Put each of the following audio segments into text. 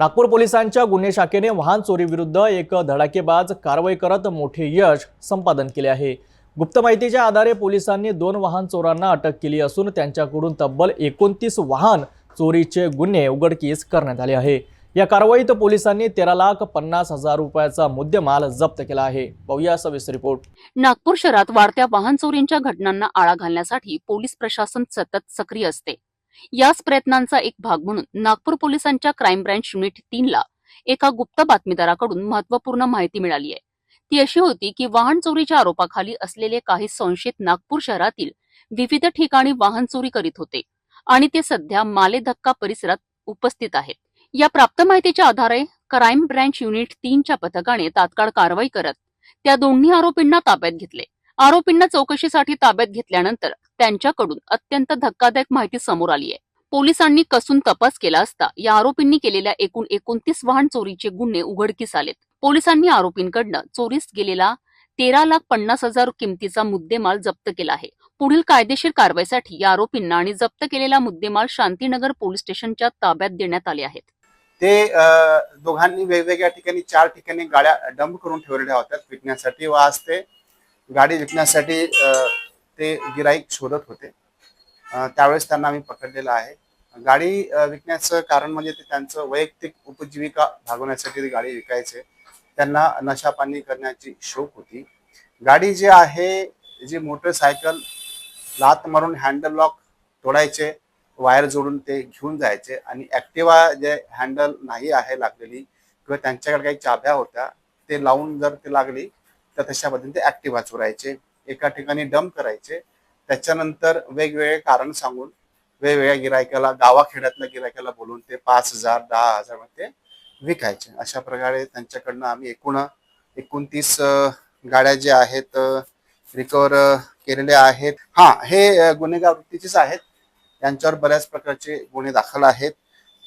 नागपूर पोलिसांच्या गुन्हे शाखेने वाहन चोरीविरुद्ध एक धडाकेबाज कारवाई करत मोठे यश संपादन केले आहे. गुप्त माहितीच्या आधारे पोलिसांनी दोन वाहन चोरांना अटक केली असून त्यांच्याकडून तब्बल एकोणतीस वाहन चोरीचे गुन्हे उघडकीस करण्यात आले आहे. या कारवाईत पोलिसांनी तेरा लाख पन्नास हजार रुपयाचा मुद्देमाल जप्त केला आहे. पाहूया सविस्तर रिपोर्ट. नागपूर शहरात वाढत्या वाहन चोरींच्या घटनांना आळा घालण्यासाठी पोलीस प्रशासन सतत सक्रिय असते. याच प्रयत्नांचा एक भाग म्हणून नागपूर पोलिसांच्या क्राईम ब्रँच युनिट तीनला एका गुप्त बातमीदाराकडून महत्त्वपूर्ण माहिती मिळाली आहे. ती अशी होती की वाहन चोरीच्या आरोपाखाली असलेले काही संशयित नागपूर शहरातील विविध ठिकाणी वाहन चोरी करीत होते आणि ते सध्या माले धक्का परिसरात उपस्थित आहेत. या प्राप्त माहितीच्या आधारे क्राईम ब्रँच युनिट तीनच्या पथकाने तात्काळ कारवाई करत त्या दोन्ही आरोपींना ताब्यात घेतले. आरोपींना चौकशीसाठी ताब्यात घेतल्यानंतर त्यांच्याकडून अत्यंत धक्कादायक माहिती समोर आली आहे पोलिसांनी कसून तपास केला असता या आरोपींनी केलेल्या एकूण एकोणतीस वाहन चोरीचे गुन्हे उघडकीस आलेत. पोलिसांनी आरोपींकडनं चोरीस गेलेला तेरा लाख पन्नास हजार किमतीचा मुद्देमाल जप्त केला आहे. पुढील कायदेशीर कारवाईसाठी या आरोपींना आणि जप्त केलेला मुद्देमाल शांतीनगर पोलीस स्टेशनच्या ताब्यात देण्यात आले आहेत. ते दोघांनी वेगवेगळ्या ठिकाणी चार ठिकाणी गाड्या डंप करून ठेवलेल्या होत्या विकण्यासाठी व आज ते गाडी विकण्यासाठी ते गिराईक शोधत होते. त्यावेळेस त्यांना आम्ही पकडलेलं आहे. गाडी विकण्याचं कारण म्हणजे ते त्यांचं वैयक्तिक उपजीविका भागवण्यासाठी ती गाडी विकायचे. त्यांना नशापाणी करण्याची शौक होती. गाडी जी आहे जी मोटरसायकल लात मारून हँडल लॉक तोडायचे वायर जोडून ते घेऊन जायचे आणि ऍक्टिवा जे हँडल नाही आहे लागलेली किंवा त्यांच्याकडे काही चाब्या होत्या ते लावून जर ते लागली तर तशा पद्धतीने ते ऍक्टिवा चोरायचे. एका ठिकाणी डंप करायचे. त्याच्यानंतर वेगवेगळे कारण सांगून वेगवेगळ्या गिरायकाला गावाखेड्यातल्या गिरायकाला बोलून ते पाच हजार दहा हजारमध्ये ते विकायचे. अशा प्रकारे त्यांच्याकडनं आम्ही एकूण एकोणतीस गाड्या ज्या आहेत रिकवर केलेल्या आहेत. हा हे गुन्हेगार वृत्तीचेच आहेत. यांच्यावर बऱ्याच प्रकारचे गुन्हे दाखल आहेत.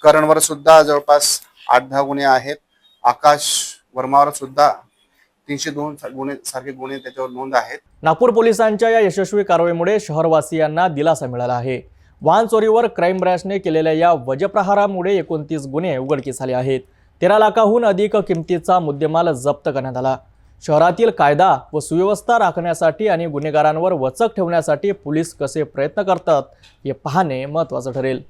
करणवर सुद्धा जवळपास आठ दहा गुन्हे आहेत. आकाश वर्मावर सुद्धा तीनशे दोन गुन्हे सारखे गुन्हे त्याच्यावर नोंद आहेत. नागपूर पोलिसांच्या या यशस्वी कारवाईमुळे शहरवासियांना दिलासा मिळाला आहे. वाहन चोरीवर क्राईम ब्रँचने केलेल्या या वजप्रहारामुळे एकोणतीस गुन्हे उघडकीस आले आहेत. तेरा लाखाहून अधिक किमतीचा मुद्देमाल जप्त करण्यात आला. शहरातील कायदा व सुव्यवस्था राखण्यासाठी आणि गुन्हेगारांवर वचक ठेवण्यासाठी पोलीस कसे प्रयत्न करतात हे पाहणे महत्त्वाचं ठरेल.